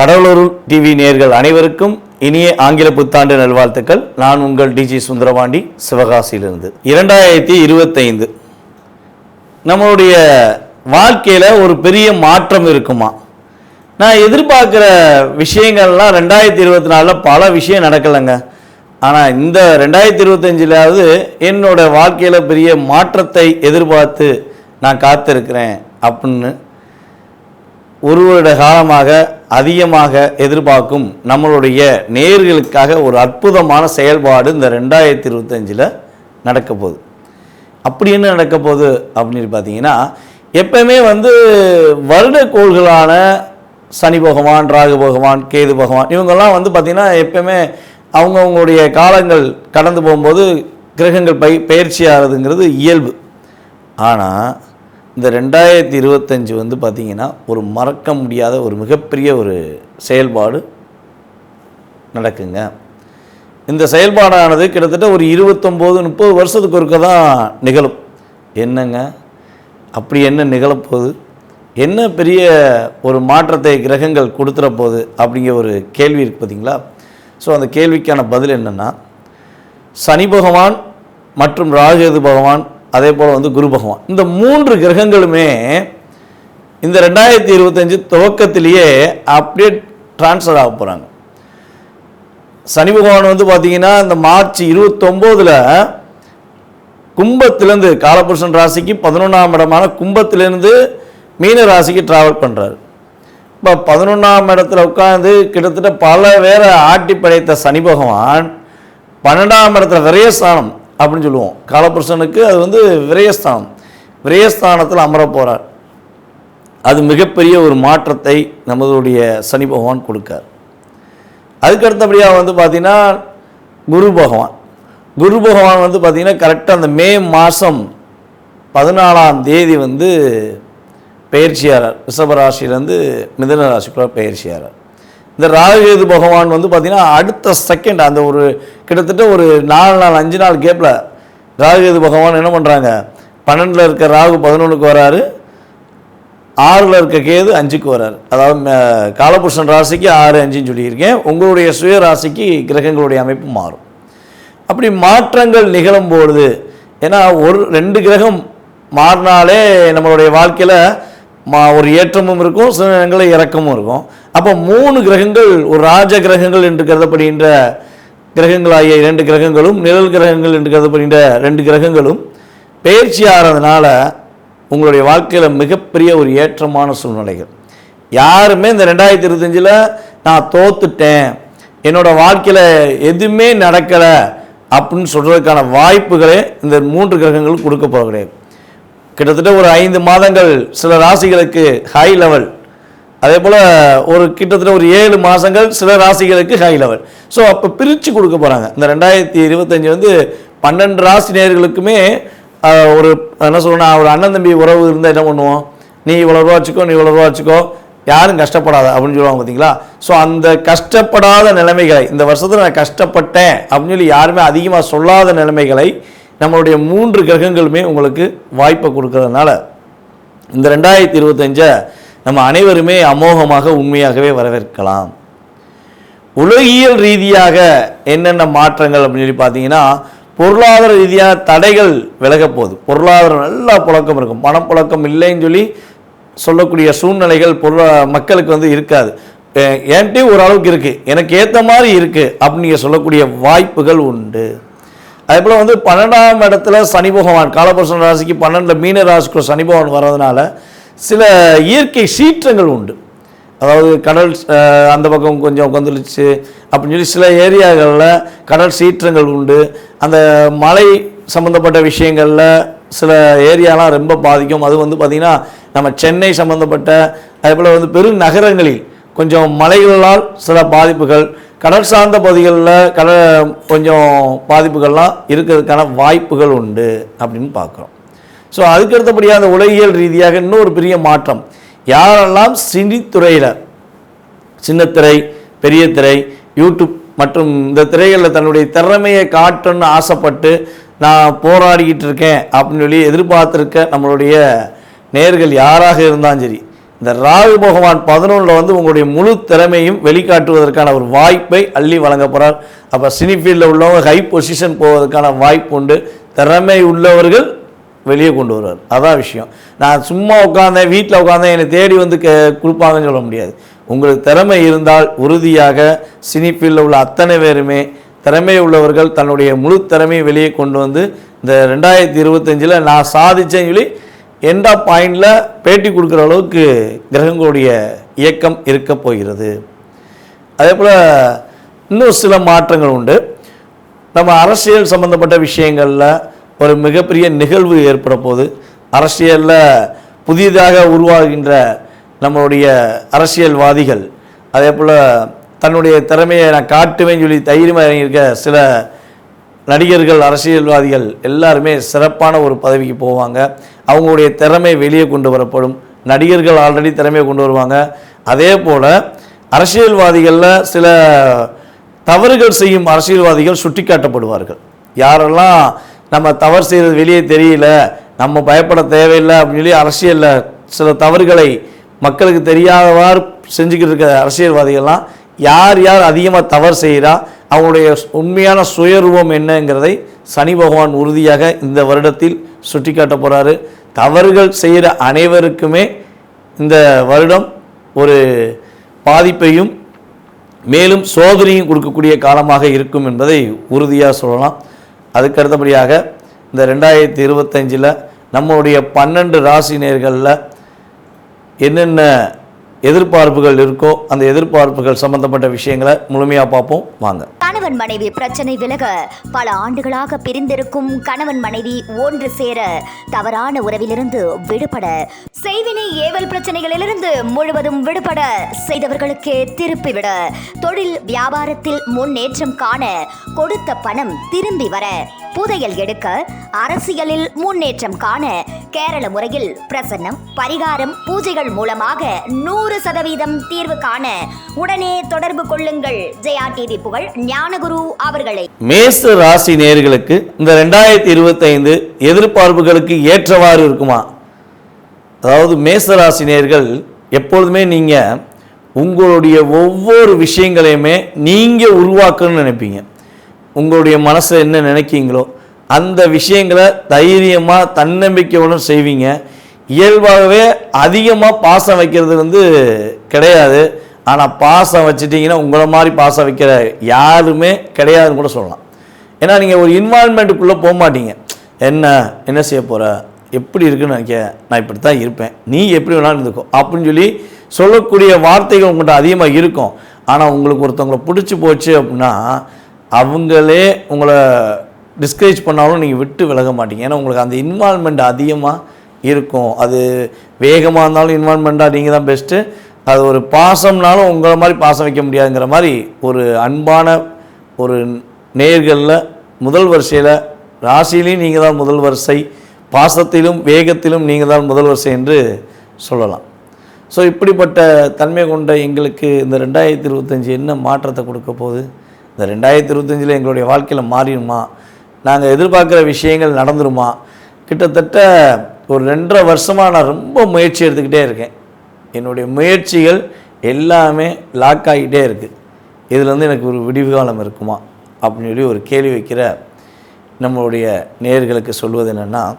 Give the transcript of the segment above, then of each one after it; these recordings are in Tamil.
கடலூர் டிவி நேர்கள் அனைவருக்கும் இனிய ஆங்கில புத்தாண்டு நல்வாழ்த்துக்கள். நான் உங்கள் டிஜி சுந்தரபாண்டி சிவகாசியிலிருந்து. இரண்டாயிரத்தி இருபத்தைந்து. நம்மளுடைய வாழ்க்கையில் ஒரு பெரிய மாற்றம் இருக்குமா? நான் எதிர்பார்க்குற விஷயங்கள்லாம் ரெண்டாயிரத்தி இருபத்தி நாலில் பல விஷயம் நடக்கலைங்க. ஆனால் இந்த ரெண்டாயிரத்தி இருபத்தஞ்சிலாவது என்னோட வாழ்க்கையில் பெரிய மாற்றத்தை எதிர்பார்த்து நான் காத்திருக்கிறேன் அப்படின்னு ஒரு வருட காலமாக அதிகமாக எதிர்பார்க்கும் நம்மளுடைய நேர்களுக்காக ஒரு அற்புதமான செயல்பாடு இந்த ரெண்டாயிரத்தி இருபத்தஞ்சில் நடக்க போகுது. அப்படி என்ன நடக்க போகுது அப்படின்னு பார்த்தீங்கன்னா எப்பயுமே வந்து வருட கோள்களான சனி பகவான் ராகு பகவான் கேது பகவான் இவங்கெல்லாம் வந்து பார்த்திங்கன்னா எப்பயுமே அவங்கவுங்களுடைய காலங்கள் கடந்து போகும்போது கிரகங்கள் பை பயிற்சி ஆகிறதுங்கிறது இயல்பு. ஆனால் இந்த ரெண்டாயிரத்தி இருபத்தஞ்சி வந்து பார்த்திங்கன்னா ஒரு மறக்க முடியாத ஒரு மிகப்பெரிய ஒரு செயல்பாடு நடக்குங்க. இந்த செயல்பாடானது கிட்டத்தட்ட ஒரு இருபத்தொம்போது முப்பது வருஷத்துக்கு ஒருக்க தான் நிகழும். என்னங்க? அப்படி என்ன நிகழப்போகுது? என்ன பெரிய ஒரு மாற்றத்தை கிரகங்கள் கொடுத்துற போகுது அப்படிங்கிற ஒரு கேள்வி இருக்குது பார்த்தீங்களா? ஸோ அந்த கேள்விக்கான பதில் என்னென்னா சனி பகவான் மற்றும் ராகேது பகவான் அதே போல் வந்து குரு பகவான். இந்த மூன்று கிரகங்களுமே இந்த ரெண்டாயிரத்தி இருபத்தஞ்சு துவக்கத்திலேயே அப்படியே ட்ரான்ஸ்ஃபர் ஆக போகிறாங்க சனி பகவான் வந்து பார்த்தீங்கன்னா இந்த மார்ச் இருபத்தொம்போதில் கும்பத்திலேருந்து காலபுருஷன் ராசிக்கு பதினொன்றாம் இடமான கும்பத்திலேருந்து மீன ராசிக்கு ட்ராவல் பண்ணுறாரு இப்போ பதினொன்றாம் இடத்துல உட்காந்து கிட்டத்தட்ட பல பேரை ஆட்டி படைத்த சனி பகவான் பன்னெண்டாம் இடத்துல விரயஸ்தானம் அப்படின்னு சொல்லுவோம். காலபுருஷனுக்கு அது வந்து விரயஸ்தானம். விரயஸ்தானத்தில் அமர போகிறார் அது மிகப்பெரிய ஒரு மாற்றத்தை நமதுடைய சனி பகவான் கொடுக்கார். அதுக்கு அடுத்தபடியாக வந்து பார்த்திங்கன்னா குரு பகவான். குரு பகவான் வந்து பார்த்திங்கன்னா கரெக்டாக அந்த மே மாதம் பதினாலாம் தேதி வந்து பயிற்சியாளர் ரிஷபராசிலேருந்து மிதன ராசிக்குள்ள பயிற்சியாளர் இந்த ராகுகேது பகவான் வந்து பார்த்திங்கன்னா அடுத்த செகண்ட் அந்த ஒரு கிட்டத்தட்ட ஒரு நாலு நாள் அஞ்சு நாள் கேப்பில் ராகுகேது பகவான் என்ன பண்ணுறாங்க பன்னெண்டில் இருக்க ராகு பதினொன்றுக்கு வராரு. ஆறில் இருக்க கேது அஞ்சுக்கு வராரு. அதாவது ம- காலபுருஷன் ராசிக்கு ஆறு அஞ்சுன்னு சொல்லியிருக்கேன். உங்களுடைய சுய ராசிக்கு கிரகங்களுடைய அமைப்பு மாறும். அப்படி மாற்றங்கள் நிகழும் பொழுது ஏன்னா ஒரு ரெண்டு கிரகம் மாறினாலே நம்மளுடைய வாழ்க்கையில் மா ஒரு ஏற்றமும் இருக்கும் சில நேரங்களில் இறக்கமும் இருக்கும். அப்போ மூணு கிரகங்கள் ஒரு ராஜ கிரகங்கள் என்று கருதப்படுகின்ற கிரகங்களாகிய இரண்டு கிரகங்களும் நிழல் கிரகங்கள் என்று கருதப்படுகின்ற ரெண்டு கிரகங்களும் பயிற்சி ஆகிறதுனால உங்களுடைய வாழ்க்கையில் மிகப்பெரிய ஒரு ஏற்றமான சூழ்நிலைகள். யாருமே இந்த ரெண்டாயிரத்தி இருபத்தஞ்சில் நான் தோத்துட்டேன் என்னோட வாழ்க்கையில் எதுவுமே நடக்கலை அப்படின்னு சொல்கிறதுக்கான வாய்ப்புகளே இந்த மூன்று கிரகங்களும் கொடுக்க போக கிட்டத்தட்ட ஒரு ஐந்து மாதங்கள் சில ராசிகளுக்கு ஹை லெவல் அதே போல் ஒரு கிட்டத்தட்ட ஒரு ஏழு மாதங்கள் சில ராசிகளுக்கு ஹை லெவல் ஸோ அப்போ பிரித்து கொடுக்க போகிறாங்க இந்த ரெண்டாயிரத்தி இருபத்தஞ்சி வந்து பன்னெண்டு ராசி நேயர்களுக்குமே ஒரு என்ன சொல்லணும் ஒரு அண்ணன் தம்பி உறவு இருந்தால் என்ன பண்ணுவோம்? நீ இவ்வளோ ரூபா வச்சுக்கோ நீ இவ்வளோ ரூபா வச்சுக்கோ. யாரும் கஷ்டப்படாத அப்படின்னு சொல்லுவாங்க பார்த்தீங்களா ஸோ அந்த கஷ்டப்படாத நிலைமைகளை இந்த வருஷத்தில் நான் கஷ்டப்பட்டேன் அப்படின்னு சொல்லி யாருமே அதிகமாக சொல்லாத நிலைமைகளை நம்மளுடைய மூன்று கிரகங்களுமே உங்களுக்கு வாய்ப்பை கொடுக்கறதுனால இந்த ரெண்டாயிரத்தி இருபத்தஞ்சை நம்ம அனைவருமே அமோகமாக உண்மையாகவே வரவேற்கலாம். உலகியல் ரீதியாக என்னென்ன மாற்றங்கள் அப்படின்னு சொல்லி பார்த்தீங்கன்னா பொருளாதார ரீதியாக தடைகள் விலகப்போகுது பொருளாதாரம் நல்லா புழக்கம் இருக்கும். பணப்புழக்கம் இல்லைன்னு சொல்லி சொல்லக்கூடிய சூழ்நிலைகள் பொருளா மக்களுக்கு வந்து இருக்காது. என்கிட்ட ஓரளவுக்கு இருக்குது எனக்கு ஏற்ற மாதிரி இருக்குது அப்படின்னு நீங்கள் சொல்லக்கூடிய வாய்ப்புகள் உண்டு. அதே போல் வந்து பன்னெண்டாம் இடத்துல சனி பகவான் காலபுருஷன் ராசிக்கு பன்னெண்டில் மீன ராசிக்கு சனி பகவான் வர்றதுனால சில இயற்கை சீற்றங்கள் உண்டு. அதாவது கடல் அந்த பக்கம் கொஞ்சம் கொந்தளிச்சு அப்படின்னு சொல்லி சில ஏரியாக்களில் கடல் சீற்றங்கள் உண்டு. அந்த மலை சம்மந்தப்பட்ட விஷயங்களில் சில ஏரியாலாம் ரொம்ப பாதிக்கும். அது வந்து பார்த்திங்கன்னா நம்ம சென்னை சம்மந்தப்பட்ட அதே போல் வந்து பெருநகரங்களில் கொஞ்சம் மலைகளால் சில பாதிப்புகள் கடல் சார்ந்த பகுதிகளில் கடல் கொஞ்சம் பாதிப்புகள்லாம் இருக்கிறதுக்கான வாய்ப்புகள் உண்டு அப்படின்னு பார்க்குறோம் ஸோ அதுக்கடுத்தபடியாக அந்த உலகியல் ரீதியாக இன்னொரு பெரிய மாற்றம். யாரெல்லாம் சினித்துறையில் சின்னத்திரை பெரிய திரை யூடியூப் மற்றும் இந்த திரைகளில் தன்னுடைய திறமையை காட்டணும்னு ஆசைப்பட்டு நான் போராடிக்கிட்டு இருக்கேன் அப்படின்னு சொல்லி எதிர்பார்த்துருக்க நம்மளுடைய நேர்கள் யாராக இருந்தாலும் சரி இந்த ராகு பகவான் பதினொன்றில் வந்து உங்களுடைய முழு திறமையும் வெளிக்காட்டுவதற்கான ஒரு வாய்ப்பை அள்ளி வழங்க போகிறார் அப்போ சினி ஃபீல்டில் உள்ளவங்க ஹை பொசிஷன் போவதற்கான வாய்ப்பு உண்டு. திறமை உள்ளவர்கள் வெளியே கொண்டு வருவார். அதான் விஷயம். நான் சும்மா உட்காந்தேன் வீட்டில் உட்காந்தேன் என்னை தேடி வந்து கே கொடுப்பாங்கன்னு சொல்ல முடியாது. உங்களுக்கு திறமை இருந்தால் உறுதியாக சினிப்பில் உள்ள அத்தனை பேருமே திறமை உள்ளவர்கள் தன்னுடைய முழு திறமையை வெளியே கொண்டு வந்து இந்த ரெண்டாயிரத்தி இருபத்தஞ்சில் நான் சாதிச்சேன்னு சொல்லி எந்த பாயிண்டில் பேட்டி கொடுக்குற அளவுக்கு கிரகங்களுடைய இயக்கம் இருக்க போகிறது. அதே போல் இன்னும் சில மாற்றங்கள் உண்டு. நம்ம அரசியல் சம்பந்தப்பட்ட விஷயங்களில் ஒரு மிகப்பெரிய நிகழ்வு ஏற்பட போது அரசியலில் புதிதாக உருவாகின்ற நம்மளுடைய அரசியல்வாதிகள் அதே போல் தன்னுடைய திறமையை நான் காட்டுவேன்னு சொல்லி தைரியமாக இறங்கியிருக்க சில நடிகர்கள் அரசியல்வாதிகள் எல்லாருமே சிறப்பான ஒரு பதவிக்கு போவாங்க. அவங்களுடைய திறமை வெளியே கொண்டு வரப்படும். நடிகர்கள் ஆல்ரெடி திறமையை கொண்டு வருவாங்க. அதே போல் அரசியல்வாதிகளில் சில தவறுகள் செய்யும் அரசியல்வாதிகள் சுட்டிக்காட்டப்படுவார்கள். யாரெல்லாம் நம்ம தவறு செய்கிறது வெளியே தெரியல நம்ம பயப்பட தேவையில்லை அப்படின்னு சொல்லி அரசியலில் சில தவறுகளை மக்களுக்கு தெரியாதவாறு செஞ்சுக்கிட்டு இருக்க அரசியல்வாதிகள்லாம் யார் யார் அதிகமாக தவறு செய்கிறா அவங்களுடைய உண்மையான சுயரூபம் என்னங்கிறதை சனி பகவான் உறுதியாக இந்த வருடத்தில் சுட்டிக்காட்ட போகிறாரு தவறுகள் செய்கிற அனைவருக்குமே இந்த வருடம் ஒரு பாதிப்பையும் மேலும் சோதனையும் கொடுக்கக்கூடிய காலமாக இருக்கும் என்பதை உறுதியாக சொல்லலாம். அதுக்கு அடுத்தபடியாக இந்த ரெண்டாயிரத்தி இருபத்தஞ்சில் நம்மளுடைய பன்னெண்டு ராசி நேர்களில் என்னென்ன எதிர்பார்ப்புகள் இருக்கோ அந்த எதிர்பார்ப்புகள் சம்பந்தப்பட்ட விஷயங்களை முழுமையாக பார்ப்போம். வாங்க. கணவன் மனைவி பிரச்சனை விலக பல ஆண்டுகளாக பிரிந்திருக்கும் கணவன் மனைவி ஒன்று சேர தவறான உறவிலிருந்து விடுபட செய்வினை ஏவல் பிரச்சனைகளிலிருந்து முழுவதும் விடுபட செய்தவர்களுக்கே திருப்பிவிட தொழில் வியாபாரத்தில் முன்னேற்றம் காண கொடுத்த பணம் திரும்பி வர புதையல் எடுக்க அரசியலில் முன்னேற்றம் காண கேரள முறையில் பிரசன்னம் பரிகாரம் பூஜைகள் மூலமாக நூறு சதவீதம் தீர்வு காண உடனே தொடர்பு கொள்ளுங்கள். ஜெயா டிவி புகழ் ஞானகுரு அவர்களை. மேச ராசி நேர்களுக்கு இந்த ரெண்டாயிரத்தி இருபத்தைந்து எதிர்பார்ப்புகளுக்கு ஏற்றவாறு இருக்குமா? அதாவது மேச ராசி நேர்கள் எப்பொழுதுமே நீங்கள் உங்களுடைய ஒவ்வொரு விஷயங்களையுமே நீங்கள் உருவாக்கணும்னு நினைப்பீங்க. உங்களுடைய மனசில் என்ன நினைக்கீங்களோ அந்த விஷயங்களை தைரியமாக தன்னம்பிக்கையுடன் செய்வீங்க. இயல்பாகவே அதிகமாக பாசம் வைக்கிறது வந்து கிடையாது. ஆனால் பாசம் வச்சிட்டிங்கன்னா உங்களை மாதிரி பாசம் வைக்கிற யாருமே கிடையாதுன்னு கூட சொல்லலாம். ஏன்னா நீங்கள் ஒரு இன்வால்மெண்ட்டுக்குள்ளே போக மாட்டீங்க. என்ன என்ன செய்ய போகிற எப்படி இருக்குன்னு நினைக்க நான் இப்படி தான் இருப்பேன். நீ எப்படி வேணாலும் இருந்துக்கோ. அப்படின்னு சொல்லி சொல்லக்கூடிய வார்த்தைகள் உங்கள்கிட்ட அதிகமாக இருக்கும். ஆனால் உங்களுக்கு ஒருத்தவங்களை பிடிச்சி போச்சு அப்படின்னா அவங்களே உங்களை டிஸ்கரேஜ் பண்ணாலும் நீங்கள் விட்டு விலக மாட்டீங்க. ஏன்னா உங்களுக்கு அந்த இன்வால்மெண்ட் அதிகமாக இருக்கும். அது வேகமாக இருந்தாலும் இன்வால்மெண்ட்டாக நீங்கள் தான் பெஸ்ட்டு அது ஒரு பாசம்னாலும் உங்களை மாதிரி பாசம் வைக்க முடியாதுங்கிற மாதிரி ஒரு அன்பான ஒரு நேர்களில் முதல் வரிசையில் ராசியிலையும் நீங்கள் தான் முதல் வரிசை பாசத்திலும் வேகத்திலும் நீங்கள் தான் முதல் வரிசை என்று சொல்லலாம். ஸோ இப்படிப்பட்ட தன்மை கொண்ட எங்களுக்கு இந்த ரெண்டாயிரத்தி இருபத்தஞ்சி என்ன மாற்றத்தை கொடுக்க போகுது? இந்த ரெண்டாயிரத்தி இருபத்தஞ்சில் எங்களுடைய வாழ்க்கையில் மாறிடுமா? நாங்கள் எதிர்பார்க்குற விஷயங்கள் நடந்துருமா? கிட்டத்தட்ட ஒரு ரெண்டரை வருஷமாக நான் ரொம்ப முயற்சி எடுத்துக்கிட்டே இருக்கேன். என்னுடைய முயற்சிகள் எல்லாமே லாக் ஆகிட்டே இருக்குது இதுலேருந்து எனக்கு ஒரு விடிவு காலம் இருக்குமா? அப்படின்னு சொல்லி ஒரு கேள்வி வைக்கிற நம்மளுடைய நேர்களுக்கு சொல்வது என்னென்னா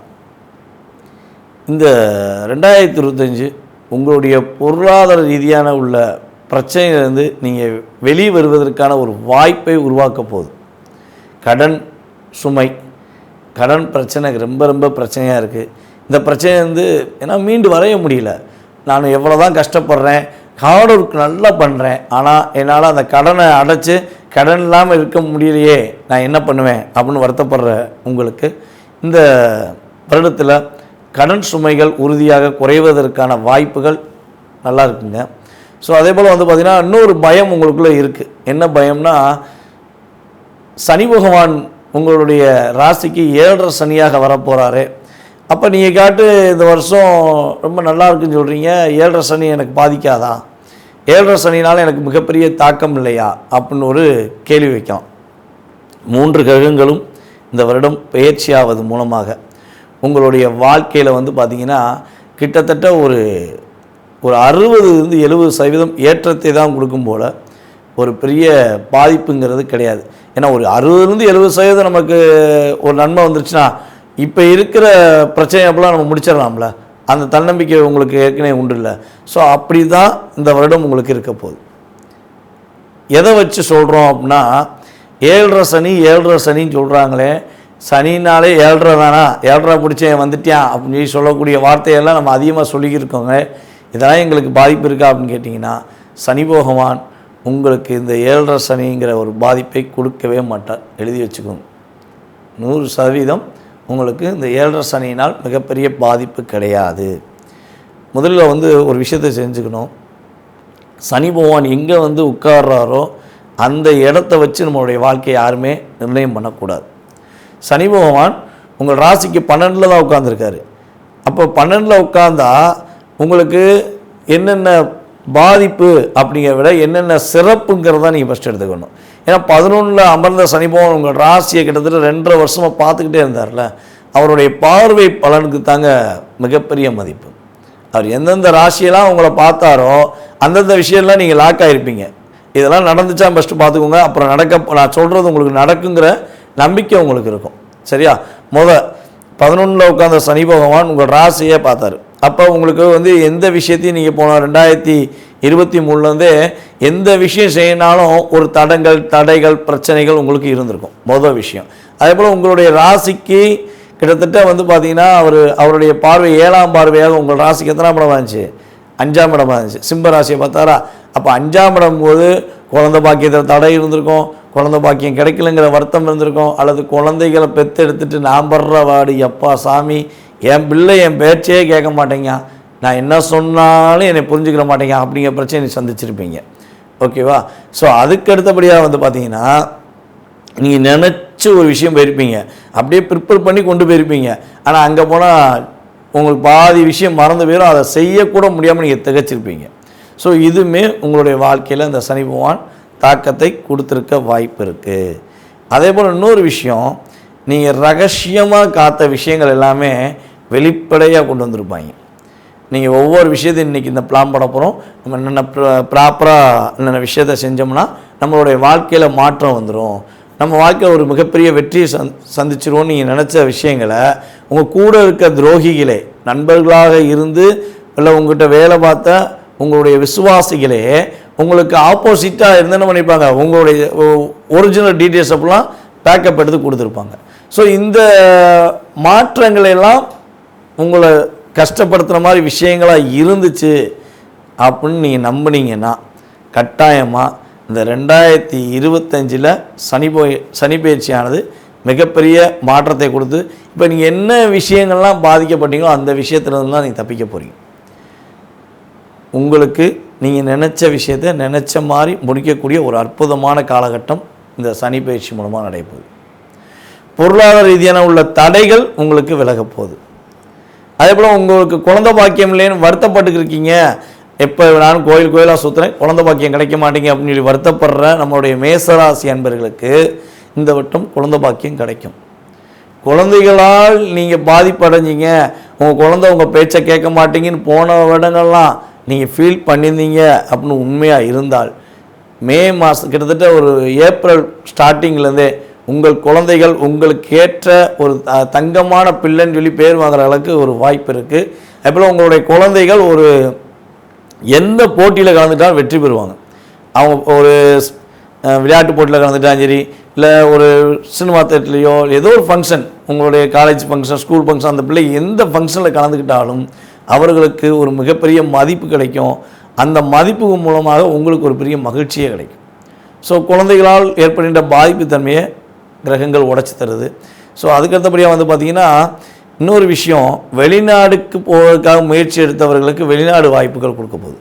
இந்த ரெண்டாயிரத்தி இருபத்தஞ்சு உங்களுடைய பொருளாதார ரீதியான உள்ள பிரச்சனையிலேருந்து நீங்கள் வெளியே வருவதற்கான ஒரு வாய்ப்பை உருவாக்க போகுது. கடன் சுமை கடன் பிரச்சனை ரொம்ப ரொம்ப பிரச்சனையாக இருக்குது இந்த பிரச்சனை வந்து ஏன்னா மீண்டு வரைய முடியல. நான் எவ்வளோ தான் கஷ்டப்படுறேன் ஹார்ட் ஒர்க் நல்லா பண்ணுறேன் ஆனால் என்னால் அந்த கடனை அடைச்சி கடன் இல்லாமல் இருக்க முடியலையே நான் என்ன பண்ணுவேன் அப்படின்னு வருத்தப்படுற உங்களுக்கு இந்த வருடத்தில் கடன் சுமைகள் உறுதியாக குறைவதற்கான வாய்ப்புகள் நல்லா இருக்குங்க. ஸோ அதே போல் வந்து பார்த்திங்கன்னா இன்னொரு பயம் உங்களுக்குள்ளே இருக்குது என்ன பயம்னா சனி பகவான் உங்களுடைய ராசிக்கு ஏழரை சனியாக வரப்போகிறாரு அப்போ நீங்கள் காட்டு இந்த வருஷம் ரொம்ப நல்லா இருக்குன்னு சொல்கிறீங்க ஏழரை சனி எனக்கு பாதிக்காதா? ஏழரை சனினால் எனக்கு மிகப்பெரிய தாக்கம் இல்லையா? அப்படின்னு ஒரு கேள்வி வைக்கலாம். மூன்று கிரகங்களும் இந்த வருடம் பயிற்சியாவது மூலமாக உங்களுடைய வாழ்க்கையில் வந்து பார்த்திங்கன்னா கிட்டத்தட்ட ஒரு ஒரு அறுபதுலேருந்து எழுபது சதவீதம் ஏற்றத்தை தான் கொடுக்கும் போல் ஒரு பெரிய பாதிப்புங்கிறது கிடையாது. ஏன்னா ஒரு அறுபதுலேருந்து எழுபது சதவீதம் நமக்கு ஒரு நன்மை வந்துருச்சுன்னா இப்போ இருக்கிற பிரச்சனை அப்பெல்லாம் நம்ம முடிச்சிடலாம்ல. அந்த தன்னம்பிக்கை உங்களுக்கு ஏற்கனவே உண்டு இல்லை ஸோ அப்படி தான் இந்த வருடம் உங்களுக்கு இருக்க போகுது. எதை வச்சு சொல்கிறோம் அப்படின்னா ஏழரை சனி ஏழரை சனின்னு சொல்கிறாங்களே சனினாலே ஏழரை தானா? ஏழரை பிடிச்சேன் வந்துட்டியான் அப்படின்னு சொல்லி சொல்லக்கூடிய வார்த்தையெல்லாம் நம்ம அதிகமாக சொல்லிக்கிருக்கோங்க. இதெல்லாம் எங்களுக்கு பாதிப்பு இருக்கா அப்படின்னு கேட்டிங்கன்னா சனி பகவான் உங்களுக்கு இந்த ஏழரை சனிங்கிற ஒரு பாதிப்பை கொடுக்கவே மாட்டார். எழுதி வச்சுக்கோங்க. நூறு சதவீதம் உங்களுக்கு இந்த ஏழரை சனியினால் மிகப்பெரிய பாதிப்பு கிடையாது. முதல்ல வந்து ஒரு விஷயத்தை செஞ்சுக்கணும். சனி பகவான் எங்கே வந்து உட்கார்றாரோ அந்த இடத்த வச்சு நம்மளுடைய வாழ்க்கையை யாருமே நிர்ணயம் பண்ணக்கூடாது. சனி பகவான் உங்கள் ராசிக்கு பன்னெண்டில் தான் உட்காந்துருக்காரு அப்போ பன்னெண்டில் உட்காந்தா உங்களுக்கு என்னென்ன பாதிப்பு அப்படிங்கிறத விட என்னென்ன சிறப்புங்கிறத நீங்கள் ஃபஸ்ட் எடுத்துக்கணும். ஏன்னா பதினொன்றில் அமர்ந்த சனி உங்கள் ராசியை கிட்டத்தட்ட ரெண்டரை வருஷமாக பார்த்துக்கிட்டே இருந்தார்ல அவருடைய பார்வை பலனுக்கு தாங்க மிகப்பெரிய மதிப்பு. அவர் எந்தெந்த ராசியெல்லாம் உங்களை பார்த்தாரோ அந்தந்த விஷயம்லாம் நீங்கள் லாக் ஆகிருப்பீங்க இதெல்லாம் நடந்துச்சா ஃபஸ்ட்டு பார்த்துக்கோங்க. அப்புறம் நடக்க நான் சொல்கிறது உங்களுக்கு நடக்குங்கிற நம்பிக்கை உங்களுக்கு இருக்கும். சரியா? முத பதினொன்றில் உட்காந்த சனி பகவான் உங்கள் ராசியே பார்த்தாரு. அப்போ உங்களுக்கு வந்து எந்த விஷயத்தையும் நீங்கள் போன ரெண்டாயிரத்தி இருபத்தி மூணுலேருந்தே எந்த விஷயம் செய்யினாலும் ஒரு தடங்கள் தடைகள் பிரச்சனைகள் உங்களுக்கு இருந்திருக்கும். மொதல் விஷயம். அதே போல் உங்களுடைய ராசிக்கு கிட்டத்தட்ட வந்து பார்த்தீங்கன்னா அவர் அவருடைய பார்வை ஏழாம் பார்வையாக உங்கள் ராசிக்கு எத்தனாம் இடமா இருந்துச்சு அஞ்சாம் இடமா இருந்துச்சு சிம்ப ராசியை பார்த்தாரா? அப்போ அஞ்சாம் இடம் போது குழந்தை பாக்கியத்தில் தடை இருந்திருக்கும். குழந்தை பாக்கியம் கிடைக்கலங்கிற வருத்தம் இருந்திருக்கும். அல்லது குழந்தைகளை பெற்று எடுத்துகிட்டு நான் படுற வாடி எப்பா சாமி என் பிள்ளை என் பேச்சே கேட்க மாட்டேங்க. நான் என்ன சொன்னாலும் என்னை புரிஞ்சுக்கிற மாட்டேங்க. அப்படிங்கிற பிரச்சனை சந்திச்சிருப்பீங்க. ஓகேவா? ஸோ அதுக்கு அடுத்தபடியாக வந்து பார்த்தீங்கன்னா நீங்கள் நினச்ச ஒரு விஷயம் போயிருப்பீங்க. அப்படியே ப்ரிப்பேர் பண்ணி கொண்டு போயிருப்பீங்க. ஆனால் அங்கே போனால் உங்களுக்கு பாதி விஷயம் மறந்து போயிடும் அதை செய்யக்கூட முடியாமல் நீங்கள் திகச்சிருப்பீங்க. ஸோ இதுவுமே உங்களுடைய வாழ்க்கையில் இந்த சனி பகவான் தாக்கத்தை கொடுத்துருக்க வாய்ப்பு இருக்குது அதே போல் இன்னொரு விஷயம் நீங்கள் ரகசியமாக காத்த விஷயங்கள் எல்லாமே வெளிப்படையாக கொண்டு வந்திருப்பாங்க. நீங்கள் ஒவ்வொரு விஷயத்தையும் இன்றைக்கி இந்த பிளான் பண்ண போகிறோம் நம்ம என்னென்ன ப்ராப்பராக என்னென்ன விஷயத்தை செஞ்சோம்னா நம்மளுடைய வாழ்க்கையில் மாற்றம் வந்துடும் நம்ம வாழ்க்கையில் ஒரு மிகப்பெரிய வெற்றியை சந் சந்திச்சிருவோம்னு நீங்கள் நினச்ச விஷயங்களை உங்கள் கூட இருக்க துரோகிகளே நண்பர்களாக இருந்து இல்லை உங்கள்கிட்ட வேலை பார்த்த உங்களுடைய விசுவாசிகளே உங்களுக்கு ஆப்போசிட்டாக இருந்து என்ன பண்ணிப்பாங்க? உங்களுடைய ஒரிஜினல் டீட்டெயில்ஸ் அப்படிலாம் பேக்கப் எடுத்து கொடுத்துருப்பாங்க. ஸோ இந்த மாற்றங்களை எல்லாம் உங்களை கஷ்டப்படுத்துகிற மாதிரி விஷயங்களாக இருந்துச்சு அப்படின்னு நீங்கள் நம்புனீங்கன்னா கட்டாயமாக இந்த ரெண்டாயிரத்தி இருபத்தஞ்சில் சனி போய் சனி பயிற்சியானது மிகப்பெரிய மாற்றத்தை கொடுத்து இப்போ நீங்கள் என்ன விஷயங்கள்லாம் பாதிக்கப்பட்டீங்களோ அந்த விஷயத்துலேருந்து தான் நீங்கள் தப்பிக்க போகிறீங்க உங்களுக்கு நீங்கள் நினச்ச விஷயத்தை நினச்ச மாதிரி முடிக்கக்கூடிய ஒரு அற்புதமான காலகட்டம் இந்த சனி பயிற்சி மூலமாக நடைபெறுது பொருளாதார ரீதியான உள்ள தடைகள் உங்களுக்கு விலகப்போகுது அதே போல் உங்களுக்கு குழந்தை பாக்கியம் இல்லைன்னு வருத்தப்பட்டு இருக்கீங்க எப்போ நான் கோயில் கோயிலாக சுற்றுறேன் குழந்தை பாக்கியம் கிடைக்க மாட்டேங்க அப்படின்னு சொல்லி வருத்தப்படுற நம்மளுடைய மேசராசி அன்பர்களுக்கு இந்த வட்டம் குழந்தை பாக்கியம் கிடைக்கும். குழந்தைகளால் நீங்கள் பாதிப்படைஞ்சிங்க. உங்கள் குழந்தை உங்கள் பேச்சை கேட்க மாட்டீங்கன்னு போன இடங்கள்லாம் நீங்கள் ஃபீல் பண்ணியிருந்தீங்க அப்படின்னு உண்மையாக இருந்தால் மே மாதம் கிட்டத்தட்ட ஒரு ஏப்ரல் ஸ்டார்டிங்லேருந்தே உங்கள் குழந்தைகள் உங்களுக்கு ஏற்ற ஒரு த- தங்கமான பிள்ளைன்னு சொல்லி பேர் வாங்குற அளவுக்கு ஒரு வாய்ப்பு இருக்குது அதுபோல் உங்களுடைய குழந்தைகள் ஒரு எந்த போட்டியில் கலந்துட்டாலும் வெற்றி பெறுவாங்க. அவங்க ஒரு விளையாட்டு போட்டியில் கலந்துட்டாலும் சரி இல்லை ஒரு சினிமா தேட்டர்லேயோ ஏதோ ஒரு ஃபங்க்ஷன் உங்களுடைய காலேஜ் ஃபங்க்ஷன் ஸ்கூல் ஃபங்க்ஷன் அந்த பிள்ளை எந்த ஃபங்க்ஷனில் கலந்துக்கிட்டாலும் அவர்களுக்கு ஒரு மிகப்பெரிய மதிப்பு கிடைக்கும். அந்த மதிப்பு மூலமாக உங்களுக்கு ஒரு பெரிய மகிழ்ச்சியே கிடைக்கும். ஸோ குழந்தைகளால் ஏற்படுகின்ற பாதிப்பு தன்மையை கிரகங்கள் உடைச்சி தருது. ஸோ அதுக்கடுத்தபடியாக வந்து பார்த்திங்கன்னா இன்னொரு விஷயம் வெளிநாடுக்கு போவதற்காக முயற்சி எடுத்தவர்களுக்கு வெளிநாடு வாய்ப்புகள் கொடுக்க போகுது.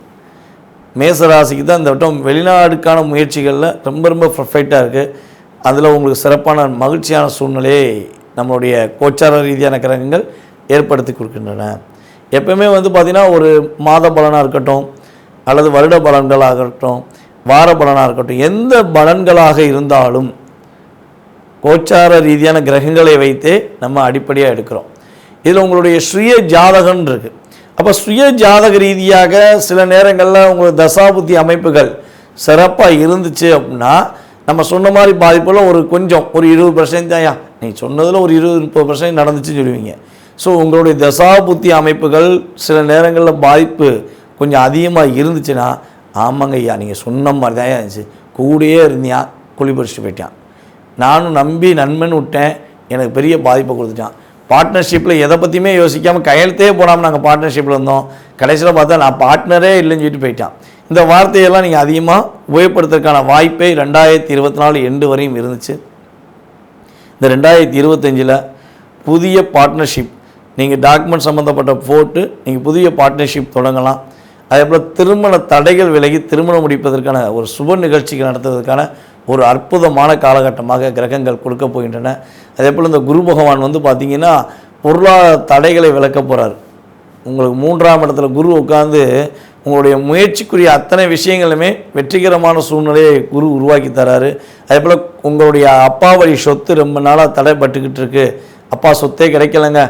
மேசராசிக்கு தான் இந்த வட்டம் வெளிநாடுக்கான முயற்சிகளில் ரொம்ப ரொம்ப பர்ஃபெக்டாக இருக்குது அதில் உங்களுக்கு சிறப்பான மகிழ்ச்சியான சூழ்நிலையை நம்மளுடைய கோச்சார ரீதியான கிரகங்கள் ஏற்படுத்தி கொடுக்கின்றன. எப்பயுமே வந்து பார்த்திங்கன்னா ஒரு மாத பலனாக இருக்கட்டும் அல்லது வருட பலன்களாக இருக்கட்டும் வார பலனாக இருக்கட்டும் எந்த பலன்களாக இருந்தாலும் கோச்சார ரீதியான கிரகங்களை வைத்தே நம்ம அடிப்படையாக எடுக்கிறோம். இதில் உங்களுடைய சுய ஜாதகம்னு இருக்குது அப்போ சுய ஜாதக ரீதியாக சில நேரங்களில் உங்களுக்கு தசாபுத்தி அமைப்புகள் சிறப்பாக இருந்துச்சு அப்படின்னா நம்ம சொன்ன மாதிரி பாதிப்பில் ஒரு கொஞ்சம் ஒரு இருபது பர்சன்ட் தான்யா நீ சொன்னதில் ஒரு இருபது முப்பது பர்சன்ட் நடந்துச்சுன்னு சொல்லுவீங்க. ஸோ உங்களுடைய தசாபுத்தி அமைப்புகள் சில நேரங்களில் பாதிப்பு கொஞ்சம் அதிகமாக இருந்துச்சுன்னா ஆமாங்க ஐயா நீங்கள் சொன்ன மாதிரி தான் இருந்துச்சு. கூடயே இருந்தியா குளிபுரிச்சுட்டு போயிட்டான் நானும் நம்பி நண்பன் விட்டேன். எனக்கு பெரிய பாதிப்பை கொடுத்துட்டான். பார்ட்னர்ஷிப்பில் எதை பற்றியுமே யோசிக்காமல் கையெழுத்தே போடாமல் நாங்கள் பார்ட்னர்ஷிப்பில் இருந்தோம். கடைசியில் பார்த்தா நான் பார்ட்னரே இல்லைன்னு சொல்லிட்டு போயிட்டான். இந்த வார்த்தையெல்லாம் நீங்கள் அதிகமாக உபயோகப்படுத்துறதுக்கான வாய்ப்பே ரெண்டாயிரத்தி இருபத்தி நாலு எண்டு வரையும் இருந்துச்சு. இந்த ரெண்டாயிரத்தி இருபத்தஞ்சில் புதிய பார்ட்னர்ஷிப் நீங்கள் டாக்குமெண்ட் சம்மந்தப்பட்ட போட்டு நீங்கள் புதிய பார்ட்னர்ஷிப் தொடங்கலாம். அதே போல் திருமண தடைகள் விலகி திருமணம் முடிப்பதற்கான ஒரு சுப நிகழ்ச்சிகள் நடத்துவதற்கான ஒரு அற்புதமான காலகட்டமாக கிரகங்கள் கொடுக்க போகின்றன. அதே போல் இந்த குரு பகவான் வந்து பார்த்திங்கன்னா பொருளாதார தடைகளை விளக்க போகிறார் உங்களுக்கு மூன்றாம் இடத்துல குரு உட்காந்து உங்களுடைய முயற்சிக்குரிய அத்தனை விஷயங்களுமே வெற்றிகரமான சூழ்நிலையை குரு உருவாக்கி தராரு. அதே போல் உங்களுடைய அப்பா வழி சொத்து ரொம்ப நாளாக தடைப்பட்டுக்கிட்டு இருக்கு. அப்பா சொத்தே கிடைக்கலங்க.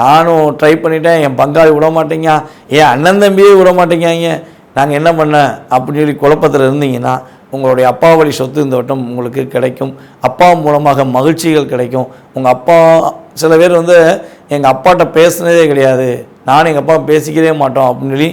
நானும் ட்ரை பண்ணிட்டேன். என் பங்காளி விட மாட்டேங்க என் அண்ணன் தம்பியே விட மாட்டேங்காங்க நாங்கள் என்ன பண்ண? அப்படின்னு சொல்லி குழப்பத்தில் இருந்தீங்கன்னா உங்களுடைய அப்பா வழி சொத்து இந்த வட்டம் உங்களுக்கு கிடைக்கும். அப்பா மூலமாக மகிழ்ச்சிகள் கிடைக்கும். உங்கள் அப்பா சில பேர் வந்து எங்கள் அப்பாட்ட பேசுனதே கிடையாது. நானும் எங்கள் அப்பா பேசிக்கவே மாட்டோம் அப்படின்னு சொல்லி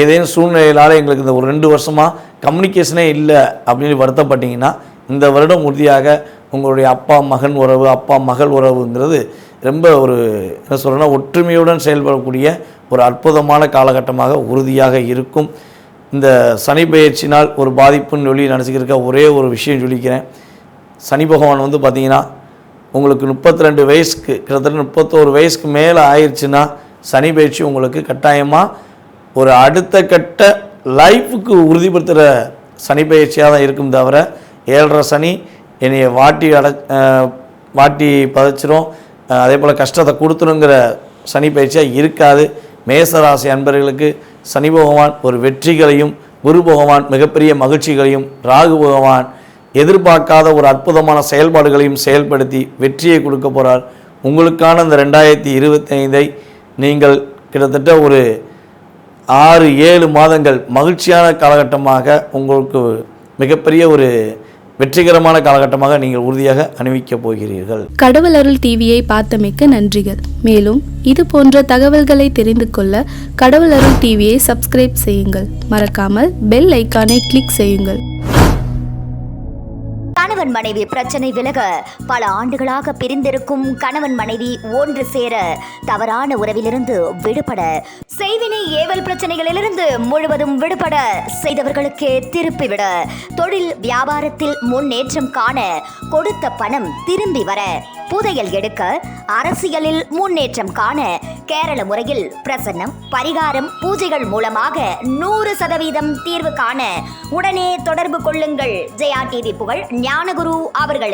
ஏதேனும் சூழ்நிலையிலால் எங்களுக்கு இந்த ஒரு ரெண்டு வருஷமாக கம்யூனிகேஷனே இல்லை அப்படின்னு சொல்லி வருத்தப்பட்டீங்கன்னா இந்த வருடம் உறுதியாக உங்களுடைய அப்பா மகன் உறவு அப்பா மகள் உறவுங்கிறது ரொம்ப ஒரு என்ன சொல்கிறேன்னா ஒற்றுமையுடன் செயல்படக்கூடிய ஒரு அற்புதமான காலகட்டமாக உறுதியாக இருக்கும். இந்த சனி பயிற்சினால் ஒரு பாதிப்புன்னு சொல்லி நினச்சிக்கிருக்க ஒரே ஒரு விஷயம் சொல்லிக்கிறேன். சனி பகவான் வந்து பார்த்திங்கன்னா உங்களுக்கு முப்பத்தி ரெண்டு வயசுக்கு கிட்டத்தட்ட முப்பத்தோரு வயசுக்கு மேலே ஆயிடுச்சுன்னா சனி பயிற்சி உங்களுக்கு கட்டாயமாக ஒரு அடுத்த கட்ட லைஃபுக்கு உறுதிப்படுத்துகிற சனி பயிற்சியாக தான் இருக்கும் தவிர ஏழரை சனி என்னைய வாட்டி அட வாட்டி பதைச்சிரும். அதே போல் கஷ்டத்தை கொடுத்துருங்கிற சனி பயிற்சியாக இருக்காது. மேசராசி அன்பர்களுக்கு சனி பகவான் ஒரு வெற்றிகளையும் குரு பகவான் மிகப்பெரிய மகிழ்ச்சிகளையும் ராகு பகவான் எதிர்பார்க்காத ஒரு அற்புதமான செயல்பாடுகளையும் செயல்படுத்தி வெற்றியை கொடுக்க போகிறார் உங்களுக்கான இந்த ரெண்டாயிரத்தி இருபத்தைந்தை நீங்கள் கிட்டத்தட்ட ஒரு ஆறு ஏழு மாதங்கள் மகிழ்ச்சியான காலகட்டமாக உங்களுக்கு மிகப்பெரிய ஒரு வெற்றிகரமான காலகட்டமாக நீங்கள் உறுதியாக அணிவிக்கப் போகிறீர்கள். கடவுள் அருள் டிவியை பார்த்தமைக்கு நன்றிகள். மேலும் இது போன்ற தகவல்களை தெரிந்து கொள்ள கடவுள் அருள் டிவியை சப்ஸ்கிரைப் செய்யுங்கள். மறக்காமல் பெல் ஐக்கானை கிளிக் செய்யுங்கள். கணவன் மனைவி பிரச்சனை விலக பல ஆண்டுகளாக பிரிந்திருக்கும் கணவன் மனைவி ஒன்று சேர தவறான உறவிலிருந்து விடுபட செய்வினை ஏவல் பிரச்சனைகளிலிருந்து முழுவதும் விடுபட செய்தவர்களுக்கே திருப்பிவிட தொழில் வியாபாரத்தில் முன்னேற்றம் காண கொடுத்த பணம் திரும்பி வர புதையல் எடுக்க அரசியலில் முன்னேற்றம் காண கேரள முறையில் பிரசன்னம் பரிகாரம் பூஜைகள் மூலமாக நூறு சதவீதம் தீர்வு காண உடனே தொடர்பு கொள்ளுங்கள். ஜெயா டிவி புகழ் ஞான குரு அவர்களை